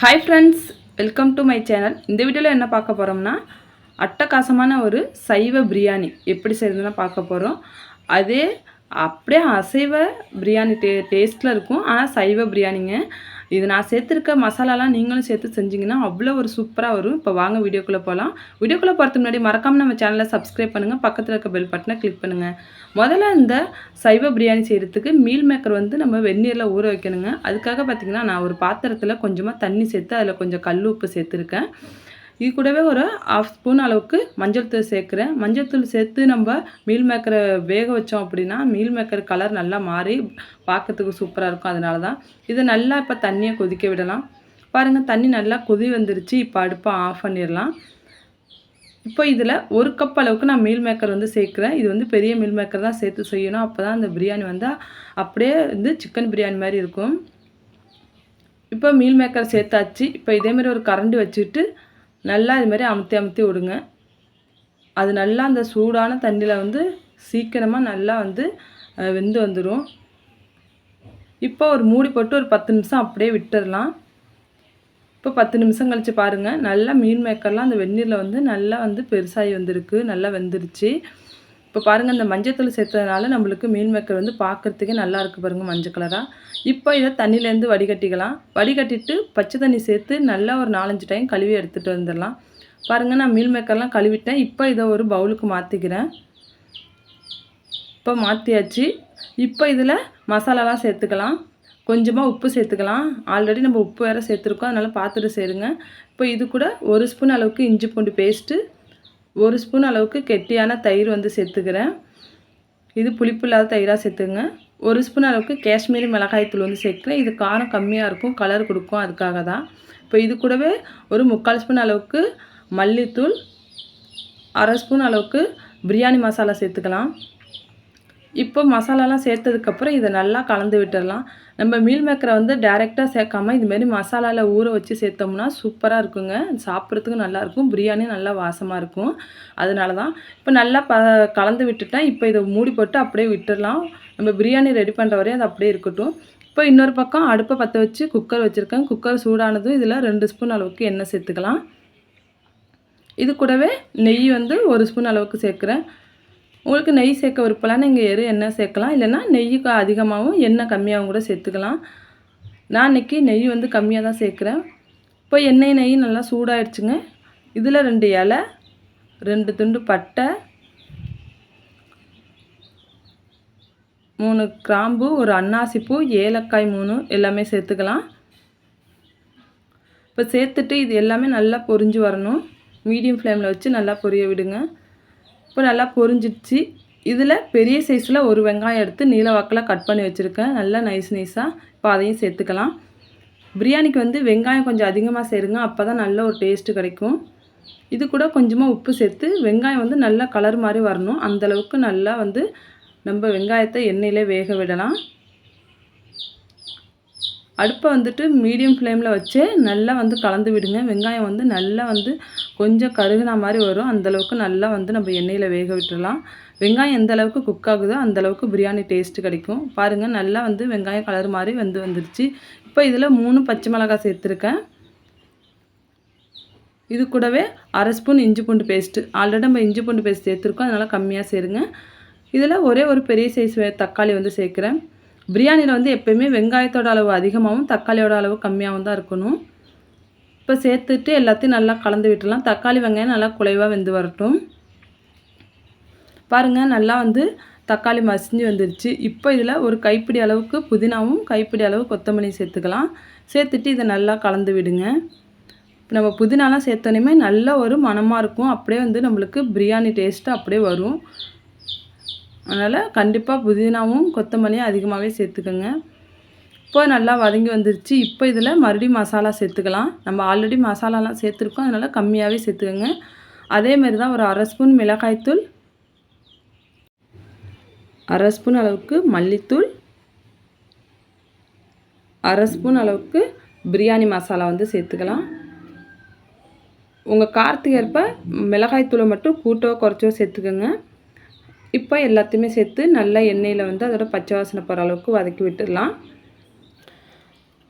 Hi friends welcome to my channel இந்த வீடியோவில் என்ன பார்க்க போகிறோம்னா அட்டகாசமான ஒரு சைவ பிரியாணி எப்படி செய்யறதுன்னு பார்க்க போகிறோம் அதே அப்படியே அசைவ பிரியாணி டே டேஸ்ட்டில் இருக்கும். ஆனால் சைவ பிரியாணிங்க. இது நான் சேர்த்துருக்க மசாலாலாம் நீங்களும் சேர்த்து செஞ்சிங்கன்னா அவ்வளோ ஒரு சூப்பராக வரும். இப்போ வாங்க வீடியோக்குள்ளே போகலாம் வீடியோக்குள்ளே போகிறதுக்கு முன்னாடி மறக்காமல் நம்ம சேனலை சப்ஸ்கிரைப் பண்ணுங்கள் பக்கத்தில் இருக்க பெல் பட்டனை கிளிக் பண்ணுங்கள் முதல்ல இந்த சைவ பிரியாணி செய்கிறதுக்கு மீல் மேக்கர் வந்து நம்ம வெந்நீரில் ஊற வைக்கணுங்க. அதுக்காக பார்த்திங்கன்னா நான் ஒரு பாத்திரத்தில் கொஞ்சமாக தண்ணி சேர்த்து அதில் கொஞ்சம் கல் உப்பு சேர்த்துருக்கேன். இது கூடவே ஒரு ஆஃப் ஸ்பூன் அளவுக்கு மஞ்சள் தூள் சேர்க்குறேன். மஞ்சள் தூள் சேர்த்து நம்ம மீல் மேக்கரை வேக வச்சோம் அப்படின்னா மீல் மேக்கர் கலர் நல்லா மாறி பார்க்கறதுக்கு சூப்பராக இருக்கும். அதனால தான் இதை நல்லா இப்போ தண்ணியை கொதிக்க விடலாம். பாருங்கள் தண்ணி நல்லா கொதி வந்துருச்சு. இப்போ அடுப்பை ஆஃப் பண்ணிடலாம். இப்போ இதில் ஒரு கப் அளவுக்கு நான் மீல் மேக்கர் வந்து சேர்க்குறேன். இது வந்து பெரிய மீல் மேக்கர் தான் சேர்த்து செய்யணும். அப்போ தான் அந்த பிரியாணி வந்து அப்படியே வந்து சிக்கன் பிரியாணி மாதிரி இருக்கும். இப்போ மீல் மேக்கர் சேர்த்தாச்சு. இப்போ இதேமாரி ஒரு கரண்டி வச்சுட்டு நல்லா இதுமாரி அமுத்தி அமுத்தி விடுங்க. அது நல்லா அந்த சூடான தண்ணியில் வந்து சீக்கிரமாக நல்லா வந்து வெந்து வந்துடும் இப்போ ஒரு மூடி போட்டு ஒரு பத்து நிமிஷம் அப்படியே விட்டுடலாம் இப்போ பத்து நிமிஷம் கழித்து பாருங்கள் நல்லா மீன் மேக்கர்லாம் அந்த வெந்நீரில் வந்து நல்லா வந்து பெருசாகி வந்திருக்கு. நல்லா வெந்துருச்சு. இப்போ பாருங்கள் இந்த மஞ்சத்தூள் சேர்த்ததுனால நம்மளுக்கு மீன் மேக்கர் வந்து பார்க்குறதுக்கே நல்லா இருக்குது பாருங்கள் மஞ்சள் கலராக இப்போ இதை தண்ணியிலேருந்து வடிகட்டிக்கலாம். வடிகட்டிட்டு பச்சை தண்ணி சேர்த்து நல்லா ஒரு நாலஞ்சு டைம் கழுவி எடுத்துகிட்டு வந்துடலாம். பாருங்கள் நான் மீல் மேக்கர்லாம் கழுவிட்டேன். இப்போ இதை ஒரு பவுலுக்கு மாற்றிக்கிறேன் இப்போ மாற்றியாச்சு இப்போ இதில் மசாலாலாம் சேர்த்துக்கலாம். கொஞ்சமாக உப்பு சேர்த்துக்கலாம். ஆல்ரெடி நம்ம உப்பு வேறு சேர்த்துருக்கோம். அதனால் பார்த்துட்டு சேருங்க இப்போ இது கூட ஒரு ஸ்பூன் அளவுக்கு இஞ்சி பூண்டு பேஸ்ட்டு ஒரு ஸ்பூன் அளவுக்கு கெட்டியான தயிர் வந்து சேர்த்துக்கிறேன். இது புளிப்பு இல்லாத தயிராக சேர்த்துங்க. ஒரு ஸ்பூன் அளவுக்கு காஷ்மீரி மிளகாய் தூள் வந்து சேர்க்குறேன். இது காரம் கம்மியாக இருக்கும் கலர் கொடுக்கும் அதுக்காக தான். இப்போ இது கூடவே ஒரு முக்கால் ஸ்பூன் அளவுக்கு மல்லித்தூள் அரை ஸ்பூன் அளவுக்கு பிரியாணி மசாலா சேர்த்துக்கலாம். இப்போ மசாலாலாம் சேர்த்ததுக்கப்புறம் இதை நல்லா கலந்து விட்டுடலாம். நம்ம மீல் மேக்கரை வந்து டேரெக்டாக சேர்க்காமல் இதுமாரி மசாலாவில் ஊற வச்சு சேர்த்தோம்னா சூப்பராக இருக்குங்க. சாப்பிட்றதுக்கும் நல்லாயிருக்கும் பிரியாணி நல்லா வாசமாக இருக்கும். அதனால தான் இப்போ நல்லா ப கலந்து விட்டுட்டேன். இப்போ இதை மூடி போட்டு அப்படியே விட்டுடலாம். நம்ம பிரியாணி ரெடி பண்ணுற வரையும் அது அப்படியே இருக்கட்டும். இப்போ இன்னொரு பக்கம் அடுப்பை பற்ற வச்சு குக்கர் வச்சுருக்கேன். குக்கர் சூடானதும் இதில் ரெண்டு ஸ்பூன் அளவுக்கு எண்ணெய் சேர்த்துக்கலாம். இது கூடவே நெய் வந்து ஒரு ஸ்பூன் அளவுக்கு சேர்க்குறேன். உங்களுக்கு நெய் சேர்க்க விருப்பம்லாம் நீங்கள் எரு எண்ணெய் சேர்க்கலாம். இல்லைன்னா நெய்யுக்கு அதிகமாகவும் எண்ணெய் கம்மியாகவும் கூட சேர்த்துக்கலாம். நான் இன்றைக்கி நெய் வந்து கம்மியாக தான் சேர்க்குறேன். இப்போ எண்ணெய் நெய் நல்லா சூடாகிடுச்சுங்க இதில் ரெண்டு இலை ரெண்டு துண்டு பட்டை மூணு கிராம்பு ஒரு அன்னாசிப்பூ ஏலக்காய் மூணு எல்லாமே சேர்த்துக்கலாம். இப்போ சேர்த்துட்டு இது எல்லாமே நல்லா பொரிஞ்சு வரணும். மீடியம் ஃப்ளேமில் வச்சு நல்லா பொரிய விடுங்க. இப்போ நல்லா பொரிஞ்சிடுச்சு. இதில் பெரிய சைஸில் ஒரு வெங்காயம் எடுத்து நீல வாக்கில் கட் பண்ணி வச்சுருக்கேன். நல்லா நைஸ் நைஸாக இப்போ அதையும் சேர்த்துக்கலாம். பிரியாணிக்கு வந்து வெங்காயம் கொஞ்சம் அதிகமாக சேருங்க. அப்போ தான் நல்ல ஒரு டேஸ்ட்டு கிடைக்கும். இது கூட கொஞ்சமாக உப்பு சேர்த்து வெங்காயம் வந்து நல்லா கலர் மாதிரி வரணும். அந்தளவுக்கு நல்லா வந்து நம்ம வெங்காயத்தை எண்ணெயிலே வேக விடலாம். அடுப்பை வந்துட்டு மீடியம் ஃப்ளேமில் வச்சே நல்லா வந்து கலந்து விடுங்க. வெங்காயம் வந்து நல்லா வந்து கொஞ்சம் கருகுனா மாதிரி வரும். அந்தளவுக்கு நல்லா வந்து நம்ம எண்ணெயில் வேக விட்டுடலாம் வெங்காயம் எந்த அளவுக்கு குக் ஆகுதோ அந்தளவுக்கு பிரியாணி டேஸ்ட்டு கிடைக்கும். பாருங்கள் நல்லா வந்து வெங்காயம் கலர் மாதிரி வந்து வந்துருச்சு. இப்போ இதில் மூணு பச்சை மிளகாய் சேர்த்துருக்கேன். இது கூடவே அரை ஸ்பூன் இஞ்சி பூண்டு பேஸ்ட்டு ஆல்ரெடி நம்ம இஞ்சி பூண்டு பேஸ்ட் சேர்த்துருக்கோம். அதனால் கம்மியாக சேருங்க. இதில் ஒரே ஒரு பெரிய சைஸ் தக்காளி வந்து சேர்க்குறேன். பிரியாணியில் வந்து எப்போயுமே வெங்காயத்தோட அளவு அதிகமாகவும் தக்காளியோட அளவு கம்மியாகவும் தான் இருக்கணும். இப்போ சேர்த்துட்டு எல்லாத்தையும் நல்லா கலந்து விட்டுலாம் தக்காளி வெங்காயம் நல்லா குலைவாக வெந்து வரட்டும். பாருங்கள் நல்லா வந்து தக்காளி மசிஞ்சு வந்துருச்சு. இப்போ இதில் ஒரு கைப்பிடி அளவுக்கு புதினாவும் கைப்பிடி அளவு கொத்தமல்லி சேர்த்துக்கலாம். சேர்த்துட்டு இதை நல்லா கலந்து விடுங்க. நம்ம புதினாலாம் சேர்த்தோன்னே நல்ல ஒரு மனமாக இருக்கும். அப்படியே வந்து நம்மளுக்கு பிரியாணி டேஸ்ட்டு அப்படியே வரும். அதனால் கண்டிப்பாக புதினாவும் கொத்தமல்லியும் அதிகமாகவே சேர்த்துக்கோங்க. இப்போ நல்லா வதங்கி வந்துருச்சு. இப்போ இதில் மறுபடியும் மசாலா சேர்த்துக்கலாம். நம்ம ஆல்ரெடி மசாலாலாம் சேர்த்துருக்கோம். அதனால் கம்மியாகவே சேர்த்துக்கோங்க. அதேமாரி தான் ஒரு அரை ஸ்பூன் மிளகாய்த்தூள் அரை ஸ்பூன் அளவுக்கு மல்லித்தூள் அரை ஸ்பூன் அளவுக்கு பிரியாணி மசாலா வந்து சேர்த்துக்கலாம். உங்கள் காரத்துக்கு ஏற்ப மிளகாய்த்தூளை மட்டும் கூட்டோ குறைச்சோ சேர்த்துக்கோங்க. இப்போ எல்லாத்தையுமே சேர்த்து நல்லா எண்ணெயில் வந்து அதோட பச்சை வாசனை போகிற அளவுக்கு வதக்கி விட்டுடலாம்.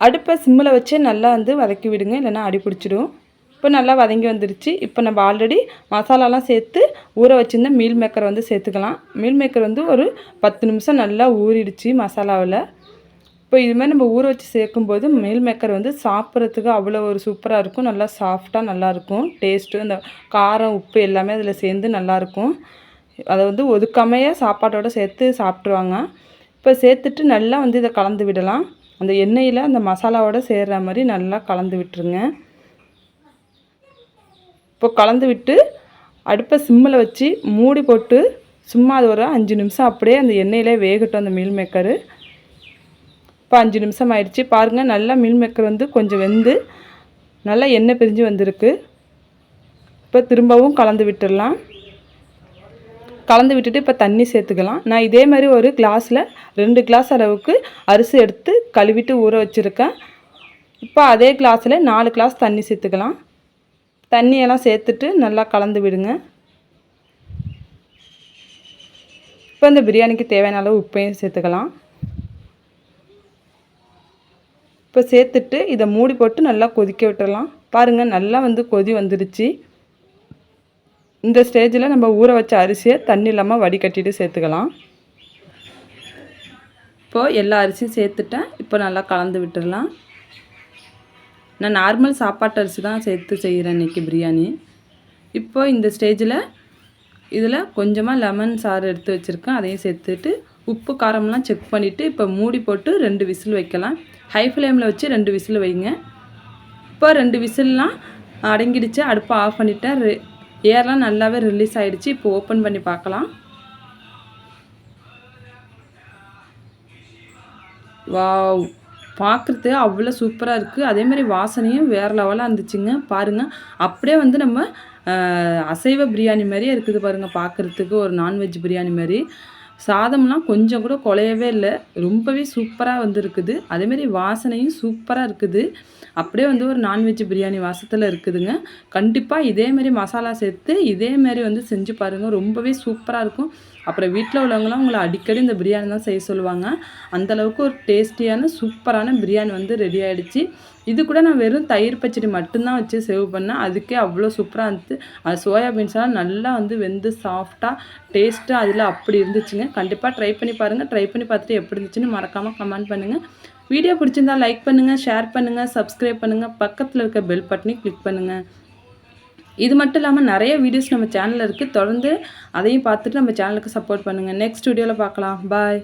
அடுப்பை சிம்மில் வச்சு நல்லா வந்து வதக்கி விடுங்க இல்லைன்னா அடி பிடிச்சிடும். இப்போ நல்லா வதங்கி வந்துருச்சு. இப்போ நம்ம ஆல்ரெடி மசாலாலாம் சேர்த்து ஊற வச்சுருந்த மீல் மேக்கரை வந்து சேர்த்துக்கலாம். மீல் மேக்கர் வந்து ஒரு பத்து நிமிஷம் நல்லா ஊறிடுச்சு மசாலாவில். இப்போ இதுமாதிரி நம்ம ஊற வச்சு சேர்க்கும்போது மீல் மேக்கர் வந்து சாப்பிட்றதுக்கு அவ்வளோ ஒரு சூப்பராக இருக்கும். நல்லா சாஃப்டாக நல்லாயிருக்கும் டேஸ்ட்டு இந்த காரம் உப்பு எல்லாமே அதில் சேர்ந்து நல்லாயிருக்கும் அதை வந்து ஒதுக்காமையே சாப்பாட்டோடு சேர்த்து சாப்பிட்ருவாங்க இப்போ சேர்த்துட்டு நல்லா வந்து இதை கலந்து விடலாம். அந்த எண்ணெயில் அந்த மசாலாவோடு சேர்கிற மாதிரி நல்லா கலந்து விட்டுருங்க. இப்போ கலந்து விட்டு அடுப்பை சிம்மில் வச்சு மூடி போட்டு சும்மா அது ஒரு அஞ்சு நிமிஷம் அப்படியே அந்த எண்ணெயிலே வேகட்டும் அந்த மீல் மேக்கரு. இப்போ அஞ்சு நிமிஷம் ஆயிடுச்சு. பாருங்கள் நல்லா மீல் மேக்கர் வந்து கொஞ்சம் வெந்து நல்லா எண்ணெய் பிரிஞ்சு வந்திருக்கு. இப்போ திரும்பவும் கலந்து விட்டுடலாம். கலந்து விட்டுட்டு இப்போ தண்ணி சேர்த்துக்கலாம். நான் இதே மாதிரி ஒரு கிளாஸில் ரெண்டு கிளாஸ் அளவுக்கு அரிசி எடுத்து கழுவிட்டு ஊற வச்சுருக்கேன். இப்போ அதே கிளாஸில் நாலு கிளாஸ் தண்ணி சேர்த்துக்கலாம். தண்ணியெல்லாம் சேர்த்துட்டு நல்லா கலந்து விடுங்க. இப்போ இந்த பிரியாணிக்கு தேவையான அளவு உப்பையும் சேர்த்துக்கலாம். இப்போ சேர்த்துட்டு இதை மூடி போட்டு நல்லா கொதிக்க விட்டுடலாம் பாருங்கள் நல்லா வந்து கொதி வந்துடுச்சு இந்த ஸ்டேஜில் நம்ம ஊற வச்ச அரிசியை தண்ணி இல்லாமல் வடிகட்டிட்டு சேர்த்துக்கலாம். இப்போது எல்லா அரிசியும் சேர்த்துட்டேன். இப்போ நல்லா கலந்து விட்டுடலாம். நான் நார்மல் சாப்பாட்டு அரிசி தான் சேர்த்து செய்கிறேன் இன்றைக்கி பிரியாணி. இப்போது இந்த ஸ்டேஜில் இதில் கொஞ்சமாக லெமன் சாறு எடுத்து வச்சுருக்கேன். அதையும் சேர்த்துட்டு உப்பு காரம்லாம் செக் பண்ணிவிட்டு இப்போ மூடி போட்டு ரெண்டு விசில் வைக்கலாம். ஹை ஃப்ளேமில் வச்சு ரெண்டு விசில் வைங்க. இப்போ ரெண்டு விசில்லாம் அடங்கிடுச்சு. அடுப்பை ஆஃப் பண்ணிவிட்டேன் ஏர்லாம் நல்லாவே ரிலீஸ் ஆகிடுச்சு இப்போ ஓப்பன் பண்ணி பார்க்கலாம். வாவ். பார்க்குறது அவ்வளோ சூப்பராக இருக்குது அதேமாதிரி வாசனையும் வேறு லெவலாக இருந்துச்சுங்க. பாருங்கள் அப்படியே வந்து நம்ம அசைவ பிரியாணி மாதிரியே இருக்குது பாருங்கள் பார்க்குறதுக்கு ஒரு நான்வெஜ் பிரியாணி மாதிரி. சாதம்லாம் கொஞ்சம் கூட குலையவே இல்லை. ரொம்பவே சூப்பராக வந்துருக்குது. அதேமாரி வாசனையும் சூப்பராக இருக்குது. அப்படியே வந்து ஒரு நான்வெஜ் பிரியாணி வாசத்தில் இருக்குதுங்க. கண்டிப்பாக இதேமாரி மசாலா சேர்த்து இதேமாரி வந்து செஞ்சு பாருங்கள் ரொம்பவே சூப்பராக இருக்கும். அப்புறம் வீட்டில் உள்ளவங்களாம் உங்களை அடிக்கடி இந்த பிரியாணி தான் செய்ய சொல்லுவாங்க. அந்தளவுக்கு ஒரு டேஸ்டியான சூப்பரான பிரியாணி வந்து ரெடி ஆகிடுச்சு இது கூட நான் வெறும் தயிர் பச்சடி மட்டும்தான் வச்சு சேவ் பண்ணேன். அதுக்கே அவ்வளோ சூப்பராக இருந்துச்சு. அது சோயா பீன்ஸ்லாம் நல்லா வந்து வெந்து சாஃப்டாக டேஸ்ட்டு அதில் அப்படி இருந்துச்சுங்க. கண்டிப்பாக ட்ரை பண்ணி பாருங்கள் ட்ரை பண்ணி பார்த்துட்டு எப்படி இருந்துச்சுன்னு மறக்காமல் கமெண்ட் பண்ணுங்கள் வீடியோ பிடிச்சிருந்தா லைக் பண்ணுங்கள் ஷேர் பண்ணுங்கள் சப்ஸ்கிரைப் பண்ணுங்கள் பக்கத்தில் இருக்க பெல் பட்டனையும் கிளிக் பண்ணுங்கள் இது மட்டும் இல்லாமல் நிறைய வீடியோஸ் நம்ம சேனலில் இருக்குது தொடர்ந்து அதையும் பார்த்துட்டு நம்ம சேனலுக்கு சப்போர்ட் பண்ணுங்கள் நெக்ஸ்ட் வீடியோவில் பார்க்கலாம். பாய்